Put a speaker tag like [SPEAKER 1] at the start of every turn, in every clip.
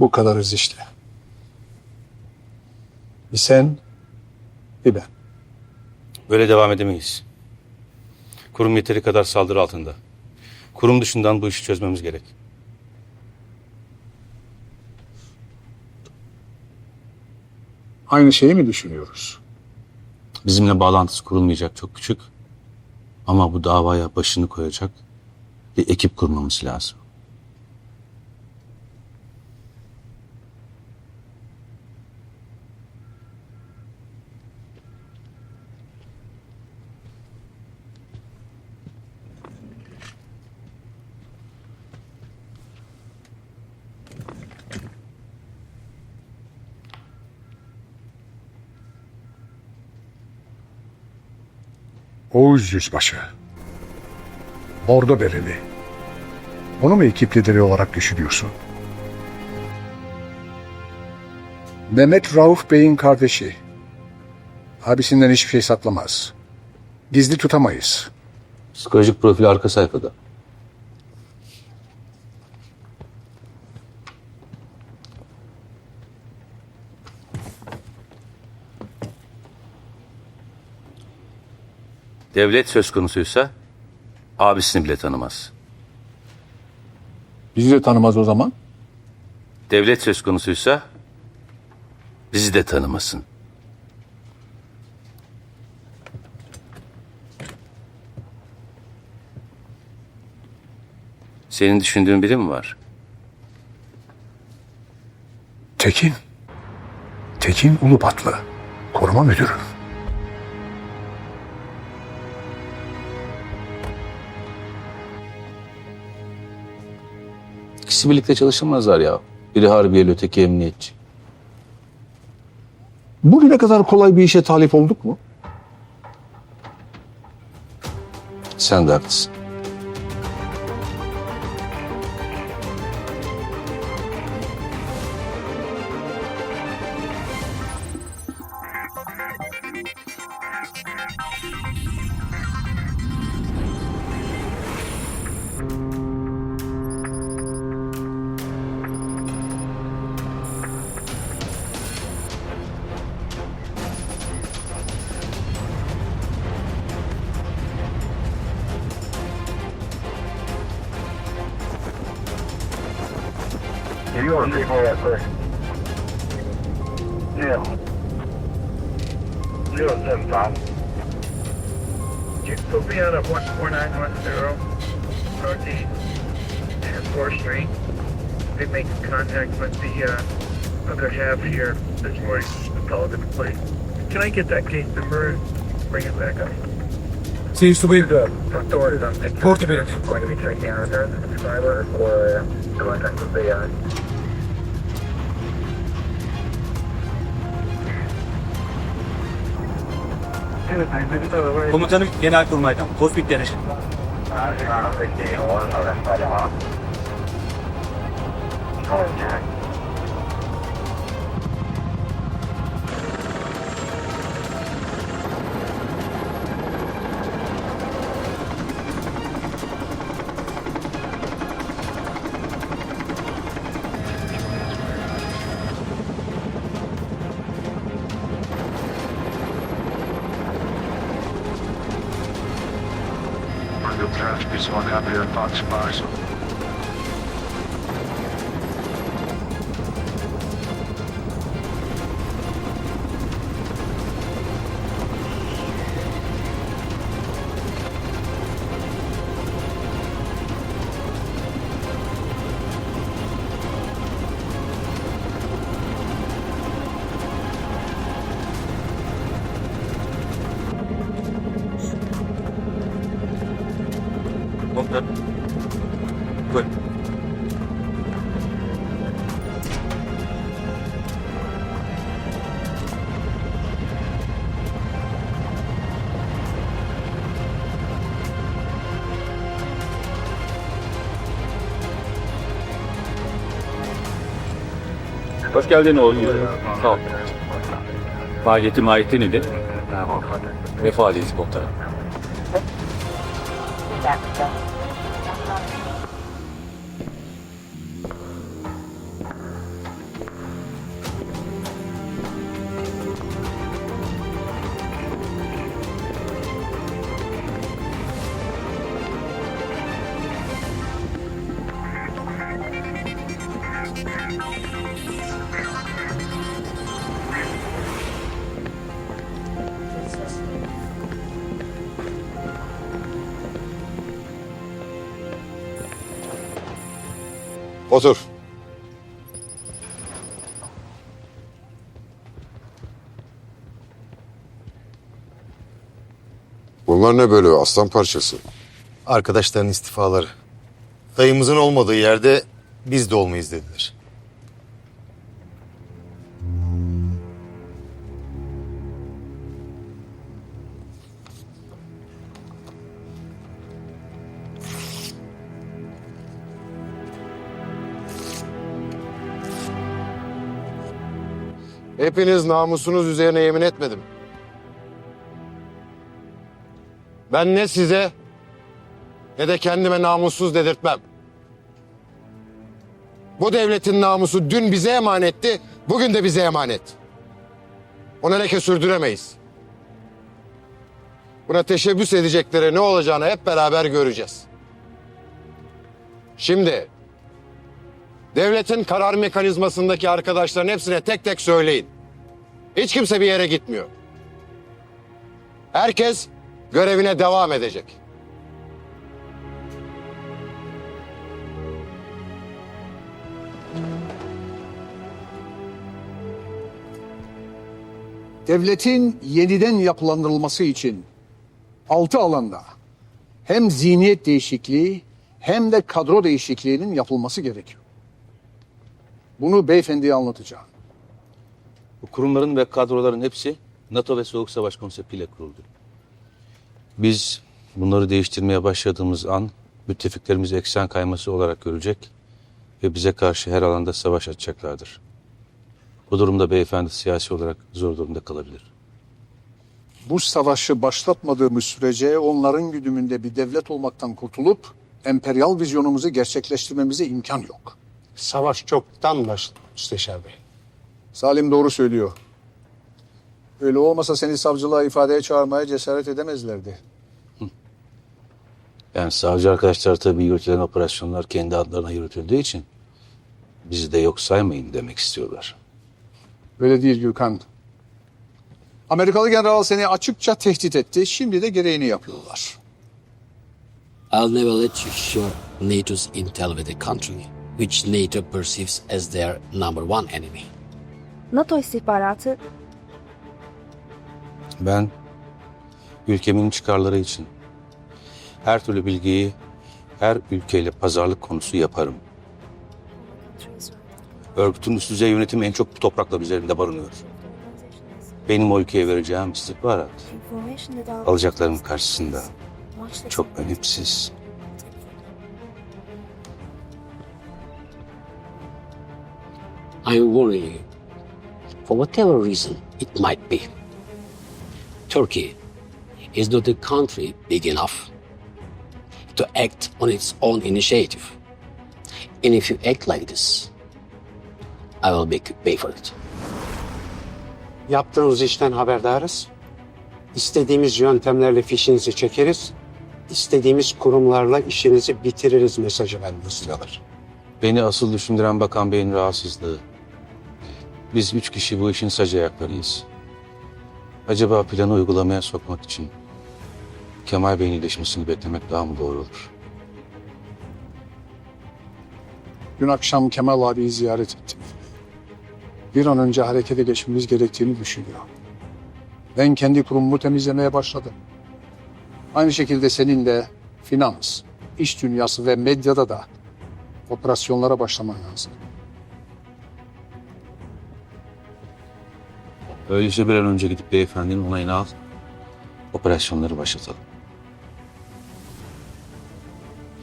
[SPEAKER 1] Bu kadarız işte. Bir sen, bir ben.
[SPEAKER 2] Böyle devam edemeyiz. Kurum yeteri kadar saldırı altında. Kurum dışından bu işi çözmemiz gerek.
[SPEAKER 1] Aynı şeyi mi düşünüyoruz?
[SPEAKER 2] Bizimle bağlantısı kurulmayacak çok küçük. Ama bu davaya başını koyacak bir ekip kurmamız lazım.
[SPEAKER 1] Oğuz Yüzbaşı. Ordu Bereli. Onu mu ekip lideri olarak düşünüyorsun? Mehmet Rauf Bey'in kardeşi. Abisinden hiçbir şey saklamaz. Gizli tutamayız.
[SPEAKER 2] Psikolojik profili arka sayfada. Devlet söz konusuysa abisini bile tanımaz.
[SPEAKER 1] Bizi de tanımaz o zaman.
[SPEAKER 2] Devlet söz konusuysa bizi de tanımasın. Senin düşündüğün biri mi var?
[SPEAKER 1] Tekin. Tekin Ulubatlı. Koruma müdürü.
[SPEAKER 2] İkisi birlikte çalışamazlar ya. Biri harbiyeli öteki emniyetçi.
[SPEAKER 1] Bugüne kadar kolay bir işe talip olduk mu?
[SPEAKER 2] Sen de haklısın.
[SPEAKER 3] Geliyorum people at first. Zero. Zero seven five.
[SPEAKER 4] You'll be out of 14910 Northeast and 4th Street. They make contact with the uh, other half here this morning. Pelican Place. Can I get that case number and bring it back up?
[SPEAKER 5] Seems to be
[SPEAKER 4] The front door is.
[SPEAKER 5] 40.
[SPEAKER 4] Going to be out there, the subscriber, or uh, contact with
[SPEAKER 5] Komutanım Genelkurmay'dan. Hospik Deniz.
[SPEAKER 3] Biz ona bir Fox Mars.
[SPEAKER 5] Hoş geldin oğlum. Sağ ol. Faaliyeti mahiyeti nedir? Ne faaliyeti komutanım? Thank you.
[SPEAKER 6] Otur. Bunlar ne böyle aslan parçası?
[SPEAKER 7] Arkadaşların istifaları. Dayımızın olmadığı yerde biz de olmayız dediler.
[SPEAKER 6] Hepiniz namusunuz üzerine yemin etmedim. Ben ne size ne de kendime namussuz dedirtmem. Bu devletin namusu dün bize emanetti, bugün de bize emanet. Ona leke sürdüremeyiz. Buna teşebbüs edeceklere ne olacağını hep beraber göreceğiz. Şimdi devletin karar mekanizmasındaki arkadaşların hepsine tek tek söyleyin. Hiç kimse bir yere gitmiyor. Herkes görevine devam edecek.
[SPEAKER 1] Devletin yeniden yapılandırılması için altı alanda hem zihniyet değişikliği hem de kadro değişikliğinin yapılması gerekiyor. Bunu beyefendiye anlatacağım.
[SPEAKER 2] Bu kurumların ve kadroların hepsi NATO ve Soğuk Savaş konseptiyle kuruldu. Biz bunları değiştirmeye başladığımız an müttefiklerimiz eksen kayması olarak görecek ve bize karşı her alanda savaş açacaklardır. Bu durumda beyefendi siyasi olarak zor durumda kalabilir.
[SPEAKER 1] Bu savaşı başlatmadığımız sürece onların güdümünde bir devlet olmaktan kurtulup emperyal vizyonumuzu gerçekleştirmemize imkan yok.
[SPEAKER 8] Savaş çoktan başladı Müsteşar Bey.
[SPEAKER 1] Salim doğru söylüyor. Öyle olmasa seni savcılığa ifadeye çağırmaya cesaret edemezlerdi.
[SPEAKER 2] Yani savcı arkadaşlar tabii yürütülen operasyonlar kendi adlarına yürütüldüğü için bizi de yok saymayın demek istiyorlar.
[SPEAKER 1] Öyle değil Gürkan. Amerikalı general seni açıkça tehdit etti. Şimdi de gereğini yapıyorlar.
[SPEAKER 9] I'll never let you share NATO's intel with a country which NATO perceives as their number one enemy.
[SPEAKER 10] NATO istihbaratı
[SPEAKER 2] Ben ülkemin çıkarları için her türlü bilgiyi her ülkeyle pazarlık konusu yaparım. Örgütün üst düzey yönetimi en çok bu toprakla üzerinde barınıyor. Benim o ülkeye vereceğim istihbarat alacaklarım karşısında çok önemsiz.
[SPEAKER 9] I'm warning you, for whatever reason it might be, Turkey is not a country big enough to act on its own initiative. And if you act like this, I will make you pay for it.
[SPEAKER 8] Yaptığınız işten haberdarız. İstediğimiz yöntemlerle fişinizi çekeriz. İstediğimiz kurumlarla işinizi bitiririz mesajı istiyorlar.
[SPEAKER 2] Beni asıl düşündüren Bakan Bey'in rahatsızlığı. Biz üç kişi bu işin sac ayaklarıyız. Acaba planı uygulamaya sokmak için Kemal Bey'in iyileşmesini beklemek daha mı doğru olur?
[SPEAKER 1] Dün akşam Kemal abiyi ziyaret ettim. Bir an önce harekete geçmemiz gerektiğini düşünüyor. Ben kendi kurumumu temizlemeye başladım. Aynı şekilde senin de finans, iş dünyası ve medyada da operasyonlara başlaman lazım.
[SPEAKER 2] Öyleyse bir an önce gidip beyefendinin onayını al. Operasyonları başlatalım.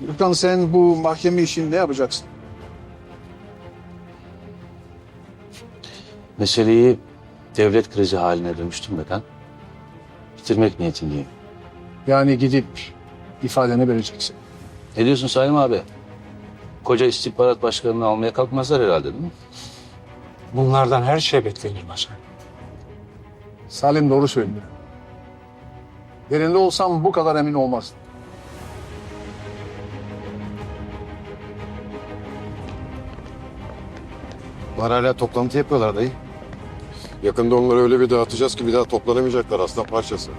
[SPEAKER 1] Gürkan sen bu mahkeme işini ne yapacaksın?
[SPEAKER 2] Meseleyi devlet krizi haline dönüştürmeden bitirmek niyetindeyim.
[SPEAKER 1] Yani gidip ifadeni vereceksin.
[SPEAKER 2] Ne diyorsun Salim abi? Koca istihbarat başkanını almaya kalkmazlar herhalde değil mi?
[SPEAKER 8] Bunlardan her şey beklenir başkan.
[SPEAKER 1] Salim doğru söylüyor. Yerinde olsam bu kadar emin olmazdım.
[SPEAKER 6] Var hala toplantı yapıyorlar dayı. Yakında onları öyle bir dağıtacağız ki bir daha toplanamayacaklar aslan parçası.